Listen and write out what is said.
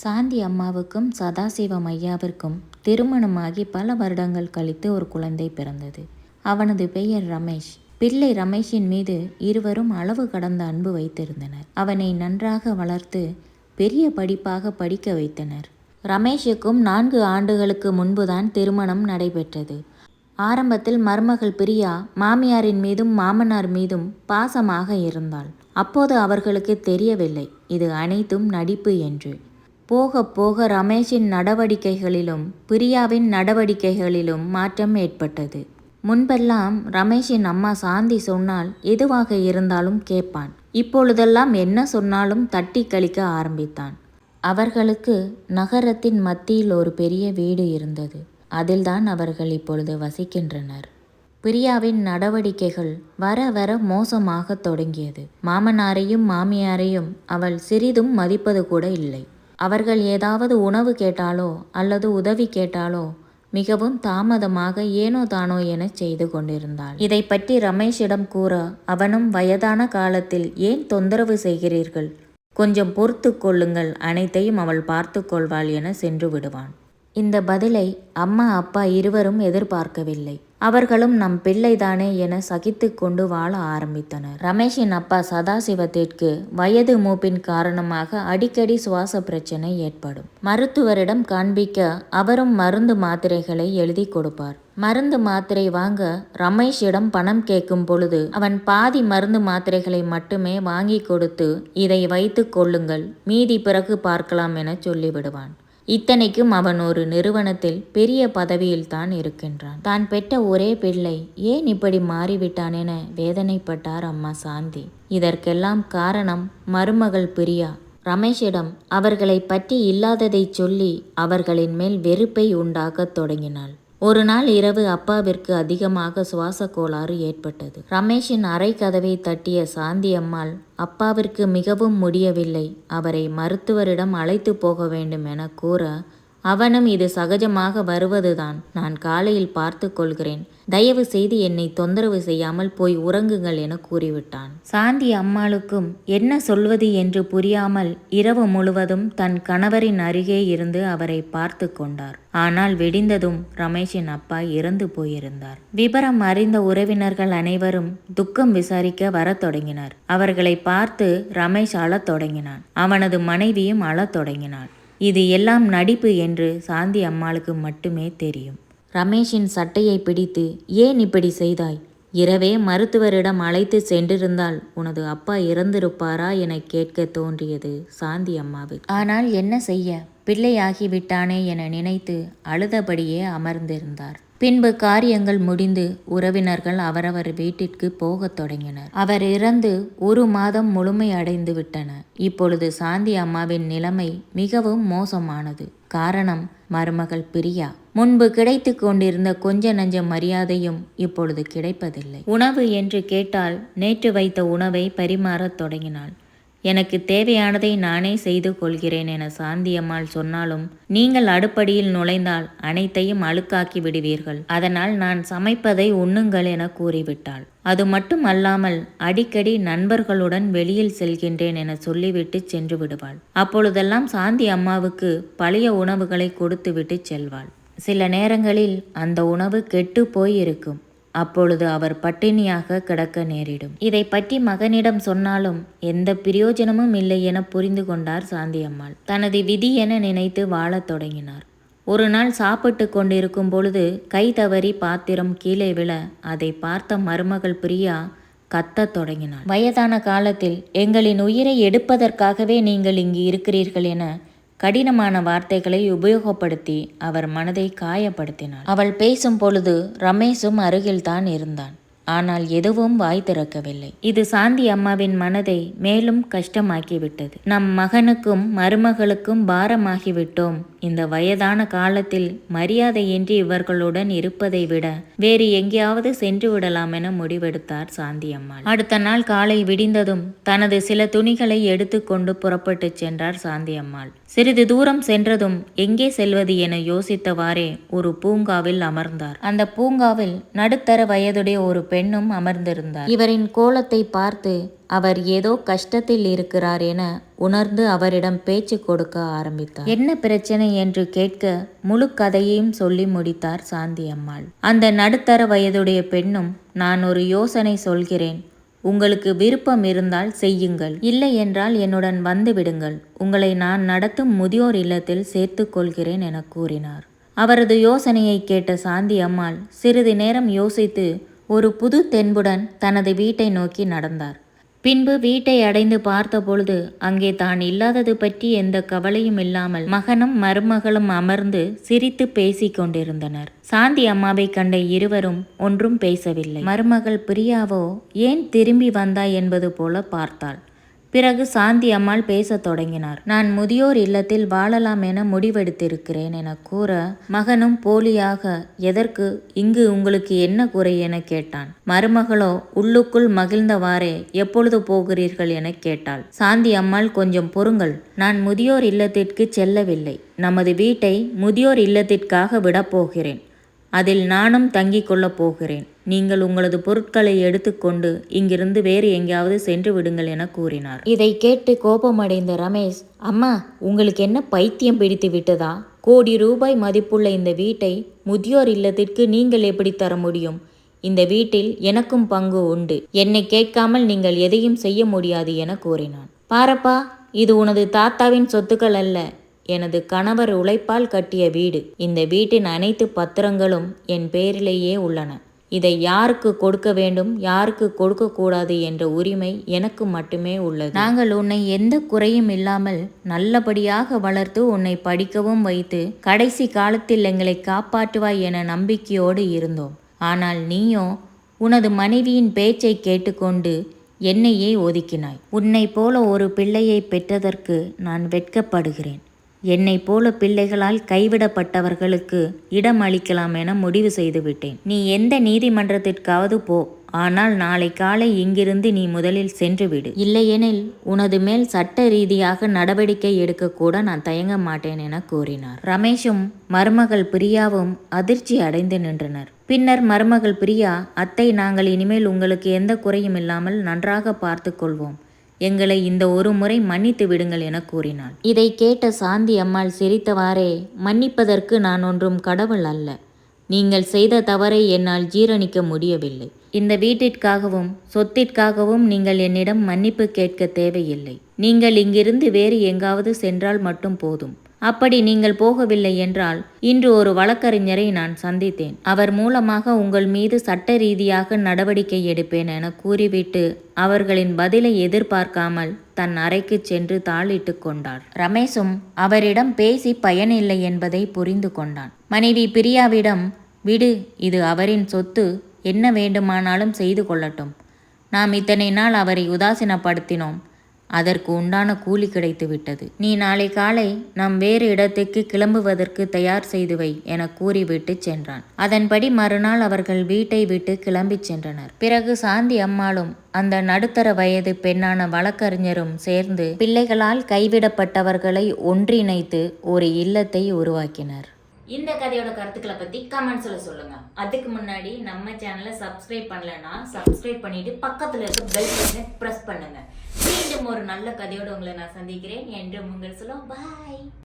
சாந்தி அம்மாவுக்கும் சதாசிவம் ஐயாவிற்கும் திருமணமாகி பல வருடங்கள் கழித்து ஒரு குழந்தை பிறந்தது. அவனது பெயர் ரமேஷ். பிள்ளை ரமேஷின் மீது இருவரும் அளவு கடந்த அன்பு வைத்திருந்தனர். அவனை நன்றாக வளர்த்து பெரிய படிப்பாக படிக்க வைத்தனர். ரமேஷுக்கும் நான்கு ஆண்டுகளுக்கு முன்புதான் திருமணம் நடைபெற்றது. ஆரம்பத்தில் மருமகள் பிரியா மாமியாரின் மீதும் மாமனார் மீதும் பாசமாக இருந்தாள். அப்போது அவர்களுக்கு தெரியவில்லை. இது அனைத்தும் நடிப்பு என்று. போக போக ரமேஷின் நடவடிக்கைகளிலும் பிரியாவின் நடவடிக்கைகளிலும் மாற்றம் ஏற்பட்டது. முன்பெல்லாம் ரமேஷின் அம்மா சாந்தி சொன்னால் எதுவாக இருந்தாலும் கேட்பான். இப்பொழுதெல்லாம் என்ன சொன்னாலும் தட்டி கழிக்க ஆரம்பித்தான். அவர்களுக்கு நகரத்தின் மத்தியில் ஒரு பெரிய வீடு இருந்தது. அதில்தான் அவர்கள் இப்பொழுது வசிக்கின்றனர். பிரியாவின் நடவடிக்கைகள் வர வர மோசமாக தொடங்கியது. மாமனாரையும் மாமியாரையும் அவள் சிறிதும் மதிப்பது கூட இல்லை. அவர்கள் ஏதாவது உணவு கேட்டாலோ அல்லது உதவி கேட்டாலோ மிகவும் தாமதமாக ஏனோ தானோ என செய்து கொண்டிருந்தாள். இதை பற்றி ரமேஷிடம் கூற அவனும் வயதான காலத்தில் ஏன் தொந்தரவு செய்கிறீர்கள்? கொஞ்சம் பொறுத்து கொள்ளுங்கள் அனைத்தையும் அவள் பார்த்து கொள்வாள் என சென்று விடுவான். இந்த பதிலை அம்மா அப்பா இருவரும் எதிர்பார்க்கவில்லை. அவர்களும் நம் பிள்ளைதானே என சகித்து கொண்டு வாழ ஆரம்பித்தனர். ரமேஷின் அப்பா சதாசிவத்திற்கு வயது மூப்பின் காரணமாக அடிக்கடி சுவாச பிரச்சனை ஏற்படும். மருத்துவரிடம் காண்பிக்க அவரும் மருந்து மாத்திரைகளை எழுதி கொடுப்பார். மருந்து மாத்திரை வாங்க ரமேஷிடம் பணம் கேட்கும் பொழுது அவன் பாதி மருந்து மாத்திரைகளை மட்டுமே வாங்கி கொடுத்து இதை வைத்து கொள்ளுங்கள். மீதி பிறகு பார்க்கலாம் என சொல்லிவிடுவான். இத்தனைக்கும் அவன் ஒரு நிறுவனத்தில் பெரிய பதவியில் தான் இருக்கின்றான். தான் பெற்ற ஒரே பிள்ளை ஏன் இப்படி மாறிவிட்டான் என வேதனைப்பட்டார் அம்மா சாந்தி. இதற்கெல்லாம் காரணம் மருமகள் பிரியா. ரமேஷிடம் அவர்களை பற்றி இல்லாததை சொல்லி அவர்களின் மேல் வெறுப்பை உண்டாக்கத் தொடங்கினாள். ஒரு நாள் இரவு அப்பாவிற்கு அதிகமாக சுவாச கோளாறு ஏற்பட்டது. ரமேஷின் அறை கதவை தட்டிய சாந்தி அம்மாள் அப்பாவிற்கு மிகவும் முடியவில்லை. அவரை மருத்துவரிடம் அழைத்து போக வேண்டும் என கூற அவனும் இது சகஜமாக வருவதுதான். நான் காலையில் பார்த்து கொள்கிறேன். தயவு செய்து என்னை தொந்தரவு செய்யாமல் போய் உறங்குங்கள் என கூறிவிட்டான். சாந்தி அம்மாளுக்கும் என்ன சொல்வது என்று புரியாமல் இரவு முழுவதும் தன் கணவரின் அருகே இருந்து அவரை பார்த்து கொண்டார். ஆனால் வெடிந்ததும் ரமேஷின் அப்பா இறந்து போயிருந்தார். விபரம் அறிந்த உறவினர்கள் அனைவரும் துக்கம் விசாரிக்க வரத் தொடங்கினர். அவர்களை பார்த்து ரமேஷ் அழத் தொடங்கினான். அவனது மனைவியும் அழத் தொடங்கினாள். இது எல்லாம் நடிப்பு என்று சாந்தி அம்மாளுக்கு மட்டுமே தெரியும். ரமேஷின் சட்டையை பிடித்து ஏன் இப்படி செய்தாய்? இரவே மருத்துவரிடம் அழைத்து சென்றிருந்தால் உனது அப்பா இறந்திருப்பாரா என கேட்க தோன்றியது சாந்தி அம்மாவுக்கு ஆனால் என்ன செய்ய? பிள்ளையாகிவிட்டானே என நினைத்து அழுதபடியே அமர்ந்திருந்தார். பின்பு காரியங்கள் முடிந்து உறவினர்கள் அவரவர் வீட்டிற்கு போகத் தொடங்கினர். அவர் இறந்து ஒரு மாதம் முழுமை அடைந்து விட்டன. இப்பொழுது சாந்தி அம்மாவின் நிலைமை மிகவும் மோசமானது. காரணம் மருமகள் பிரியா. முன்பு கிடைத்து கொண்டிருந்த கொஞ்ச நஞ்ச மரியாதையும் இப்பொழுது கிடைப்பதில்லை. உணவு என்று கேட்டால் நேற்று வைத்த உணவை பரிமாறத் தொடங்கினாள். எனக்கு தேவையானதை நானே செய்து கொள்கிறேன் என சாந்தியம்மாள் சொன்னாலும் நீங்கள் அடுப்படியில் நுழைந்தால் அனைத்தையும் அழுக்காக்கி விடுவீர்கள். அதனால் நான் சமைப்பதை உண்ணுங்கள் என கூறிவிட்டாள். அது மட்டும் அல்லாமல் அடிக்கடி நண்பர்களுடன் வெளியில் செல்கின்றேன் என சொல்லிவிட்டு சென்று விடுவாள். அப்பொழுதெல்லாம் சாந்தி அம்மாவுக்கு பழைய உணவுகளை கொடுத்துவிட்டு செல்வாள். சில நேரங்களில் அந்த உணவு கெட்டு போய் இருக்கும் அப்பொழுது அவர் பட்டினியாக கிடக்க நேரிடும். இதை பற்றி மகனிடம் சொன்னாலும் எந்த பிரயோஜனமும் இல்லை என புரிந்து கொண்டார் சாந்தியம்மாள். தனது விதி என நினைத்து வாழத் தொடங்கினார். ஒரு நாள் சாப்பிட்டு கொண்டிருக்கும் பொழுது கை தவறி பாத்திரம் கீழே விழ அதை பார்த்த மருமகள் பிரியா கத்தத் தொடங்கினாள். வயதான காலத்தில் எங்களின் உயிரை எடுப்பதற்காகவே நீங்கள் இங்கு இருக்கிறீர்கள் என கடினமான வார்த்தைகளை உபயோகப்படுத்தி அவர் மனதை காயப்படுத்தினாள் அவள் பேசும் பொழுது ரமேஷும் அருகில்தான் இருந்தான். ஆனால் எதுவும் வாய் திறக்கவில்லை. இது சாந்தி அம்மாவின் மனதை மேலும் கஷ்டமாக்கிவிட்டது. நம் மகனுக்கும் மருமகளுக்கும் பாரமாகிவிட்டோம். இந்த வயதான காலத்தில் மரியாதையின்றி இவர்களுடன் இருப்பதை விட வேறு எங்கேயாவது சென்று விடலாம் என முடிவெடுத்தார் சாந்தி அம்மாள். அடுத்த நாள் காலை விடிந்ததும் தனது சில துணிகளை எடுத்துக்கொண்டு புறப்பட்டு சென்றார் சாந்தி அம்மாள். சிறிது தூரம் சென்றதும் எங்கே செல்வது என யோசித்தவாறே ஒரு பூங்காவில் அமர்ந்தார். அந்த பூங்காவில் நடுத்தர வயதுடைய ஒரு பெண் பெண்ணும் அமர்ந்திருந்தார். இவரின் கோலத்தை பார்த்து அவர் ஏதோ கஷ்டத்தில் இருக்கிறார் என உணர்ந்து அவரிடம் பேச்சு கொடுக்க ஆரம்பித்தார். என்ன பிரச்சனை? என்று கேட்க முழு கதையையும் சொல்லி முடித்தார் சாந்தி அம்மாள். அந்த நடுத்தர வயதுடைய பெண்ணும் நான் ஒரு யோசனை சொல்கிறேன். உங்களுக்கு விருப்பம் இருந்தால் செய்யுங்கள். இல்லை என்றால் என்னுடன் வந்து விடுங்கள். உங்களை நான் நடத்தும் முதியோர் இல்லத்தில் சேர்த்துக் கொள்கிறேன் என கூறினார். அவரது யோசனையை கேட்ட சாந்தி அம்மாள் சிறிது நேரம் யோசித்து ஒரு புது தென்புடன் தனது வீட்டை நோக்கி நடந்தார். பின்பு வீட்டை அடைந்து பார்த்தபொழுது அங்கே தான் இல்லாதது பற்றி எந்த கவலையும் இல்லாமல் மகனும் மருமகளும் அமர்ந்து சிரித்து பேசிக் கொண்டிருந்தனர். சாந்தி அம்மாவை கண்ட இருவரும் ஒன்றும் பேசவில்லை. மருமகள் பிரியாவோ ஏன் திரும்பி வந்தாய் என்பது போல பார்த்தாள். பிறகு சாந்தி அம்மாள் பேசத் தொடங்கினார். நான் முதியோர் இல்லத்தில் வாழலாம் என முடிவெடுத்திருக்கிறேன் என கூற மகனும் போலியாக எதற்கு? இங்கு உங்களுக்கு என்ன குறை? என கேட்டான். மருமகளோ உள்ளுக்குள் மகிழ்ந்தவாறே எப்பொழுது போகிறீர்கள்? என கேட்டாள். சாந்தி அம்மாள் கொஞ்சம் பொறுங்கள். நான் முதியோர் இல்லத்திற்கு செல்லவில்லை. நமது வீட்டை முதியோர் இல்லத்திற்காக விடப்போகிறேன் அதில் நானும் தங்கிக் கொள்ளப் போகிறேன். நீங்கள் உங்களது பொருட்களை எடுத்துக்கொண்டு இங்கிருந்து வேறு எங்கேயாவது சென்று விடுங்கள் என கூறினார். இதை கேட்டு கோபமடைந்த ரமேஷ் அம்மா உங்களுக்கு என்ன பைத்தியம் பிடித்து விட்டதா? கோடி ரூபாய் மதிப்புள்ள இந்த வீட்டை முதியோர் இல்லத்திற்கு நீங்கள் எப்படி தர முடியும்? இந்த வீட்டில் எனக்கும் பங்கு உண்டு. என்னை கேட்காமல் நீங்கள் எதையும் செய்ய முடியாது என கூறினான். பாரப்பா இது உனது தாத்தாவின் சொத்துக்கள் அல்ல. எனது கணவர் உழைப்பால் கட்டிய வீடு. இந்த வீட்டின் அனைத்து பத்திரங்களும் என் பேரிலேயே உள்ளன. இதை யாருக்கு கொடுக்க வேண்டும் யாருக்கு கொடுக்கக்கூடாது என்ற உரிமை எனக்கு மட்டுமே உள்ளது. நாங்கள் உன்னை எந்த குறையும் இல்லாமல் நல்லபடியாக வளர்த்து உன்னை படிக்கவும் வைத்து கடைசி காலத்தில் எங்களை காப்பாற்றுவாய் என நம்பிக்கையோடு இருந்தோம். ஆனால் நீயோ உனது மனைவியின் பேச்சை கேட்டுக்கொண்டு என்னையே ஒதுக்கினாய். உன்னை போல ஒரு பிள்ளையை பெற்றதற்கு நான் வெட்கப்படுகிறேன். என்னை போல பிள்ளைகளால் கைவிடப்பட்டவர்களுக்கு இடம் அளிக்கலாம் என முடிவு செய்துவிட்டேன். நீ எந்த நீதிமன்றத்திற்காவது போ ஆனால் நாளை காலை இங்கிருந்து நீ முதலில் சென்றுவிடு இல்லையெனில் உனது மேல் சட்ட ரீதியாக நடவடிக்கை எடுக்கக்கூட நான் தயங்க மாட்டேன் என கூறினார். ரமேஷும் மருமகள் பிரியாவும் அதிர்ச்சி அடைந்து நின்றனர். பின்னர் மருமகள் பிரியா அத்தை நாங்கள் இனிமேல் உங்களுக்கு எந்த குறையும் இல்லாமல் நன்றாக பார்த்து கொள்வோம். எங்களை இந்த ஒரு முறை மன்னித்து விடுங்கள் என கூறினாள் இதை கேட்ட சாந்தி அம்மாள் சிரித்தவாறே மன்னிப்பதற்கு நான் ஒன்றும் கடவுள் அல்ல. நீங்கள் செய்த தவறை என்னால் ஜீரணிக்க முடியவில்லை. இந்த வீட்டிற்காகவும் சொத்திற்காகவும் நீங்கள் என்னிடம் மன்னிப்பு கேட்க தேவையில்லை. நீங்கள் இங்கிருந்து வேறு எங்காவது சென்றால் மட்டும் போதும். அப்படி நீங்கள் போகவில்லை என்றால் இன்று ஒரு வழக்கறிஞரை நான் சந்தித்தேன். அவர் மூலமாக உங்கள் மீது சட்ட ரீதியாக நடவடிக்கை எடுப்பேன் என கூறிவிட்டு அவர்களின் பதிலை எதிர்பார்க்காமல் தன் அறைக்கு சென்று தாளிட்டு கொண்டார். ரமேஷும் அவரிடம் பேசி பயனில்லை என்பதை புரிந்து கொண்டான். மனைவி பிரியாவிடம் விடு இது அவரின் சொத்து. என்ன வேண்டுமானாலும் செய்து கொள்ளட்டும். நாம் இத்தனை நாள் அவரை உதாசீனப்படுத்தினோம். அதற்கு உண்டான கூலி கிடைத்து விட்டது. நீ நாளை காலை நாம் வேறு இடத்துக்கு கிளம்புவதற்கு தயார் செய்து வை என கூறிவிட்டு சென்றான். அதன்படி மறுநாள் அவர்கள் வீட்டை விட்டு கிளம்பிச் சென்றனர். பிறகு சாந்தி அம்மாளும் அந்த நடுத்தர வயது பெண்ணான வழக்கறிஞரும் சேர்ந்து பிள்ளைகளால் கைவிடப்பட்டவர்களை ஒன்றிணைத்து ஒரு இல்லத்தை உருவாக்கினர். இந்த கதையோட கருத்துக்களை பத்தி கமெண்ட்ஸ்ல சொல்லுங்க. அதுக்கு முன்னாடி நம்ம சேனலை சப்ஸ்கிரைப் பண்ணலன்னா சப்ஸ்கிரைப் பண்ணிட்டு பக்கத்துல இருக்க பெல் பட்டனை பிரஸ் பண்ணுங்க. மீண்டும் ஒரு நல்ல கதையோட உங்களை நான் சந்திக்கிறேன். என்று உங்கள் சொல்லும் பாய்